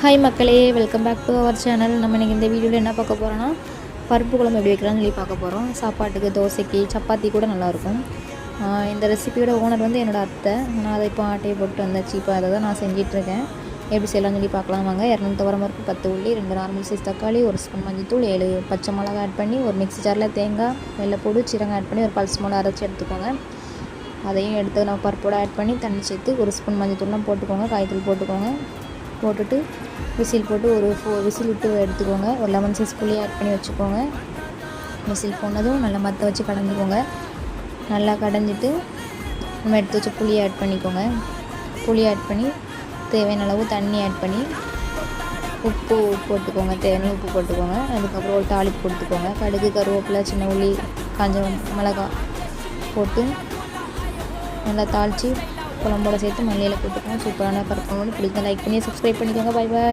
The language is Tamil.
ஹாய் மக்களே. Welcome back to our channel நம்ம இன்றைக்கி இந்த வீடியோவில் என்ன பார்க்க போகிறோன்னா பருப்பு குழம்பு எப்படி வைக்கலாம்னு சொல்லி பார்க்க போகிறோம் சாப்பாட்டுக்கு தோசைக்கு சப்பாத்தி கூட நல்லாயிருக்கும் இந்த ரெசிபியோட ஓனர் வந்து என்னோடய அத்தை. நான் அதை இப்போ ஆட்டையை போட்டு வந்தாச்சு. இப்போ அதை தான் நான் செஞ்சிட்ருக்கேன் எப்படி செய்யலாம்னு சொல்லி பார்க்கலாம் வாங்க. இரநூத்தி வர பருப்பு பத்து உள்ளி ரெண்டு நார்மல் சைஸ் தக்காளி ஒரு ஸ்பூன் மஞ்சத்தூள் ஏழு பச்சை மிளகா ஆட் பண்ணி ஒரு மிக்ஸி ஜாரில் தேங்காய் வெள்ளைப்பூடு சீரகம் ஆட் பண்ணி ஒரு பல்ஸ் மூணு அரைச்சி எடுத்துக்கோங்க. அதையும் எடுத்து நான் பருப்போட ஆட் பண்ணி தண்ணி சேர்த்து ஒரு ஸ்பூன் மஞ்சத்தூள்லாம் போட்டுக்கோங்க. காய்த்தூள் போட்டுக்கோங்க. போட்டுட்டு விசில் போட்டு ஒரு ஃபோர் விசில் விட்டு எடுத்துக்கோங்க. ஒரு லெமன் சைஸ்க்குள்ளேயே புளி ஆட் பண்ணி வச்சுக்கோங்க. விசில் போனதும் நல்லா மற்ற வச்சு கடைஞ்சிக்கோங்க நல்லா கடைஞ்சிட்டு நம்ம எடுத்து வச்சு புளி ஆட் பண்ணிக்கோங்க. புளி ஆட் பண்ணி தேவையான அளவு தண்ணி ஆட் பண்ணி உப்பு போட்டுக்கோங்க. தேவையான உப்பு போட்டுக்கோங்க. அதுக்கப்புறம் ஒரு தாளிப்பு கொடுத்துக்கோங்க. கடுகு கருவேப்பிலை சின்ன உள்ளி காஞ்ச மிளகா போட்டு நல்லா தாளித்து குழம்போட சேர்த்து மல்லியில் போட்டுக்கோங்க. சூப்பரான பருப்பு குழம்பு பிடிக்கும் லைக் பண்ணி சப்ஸ்கிரைப் பண்ணிக்கோங்க. Bye bye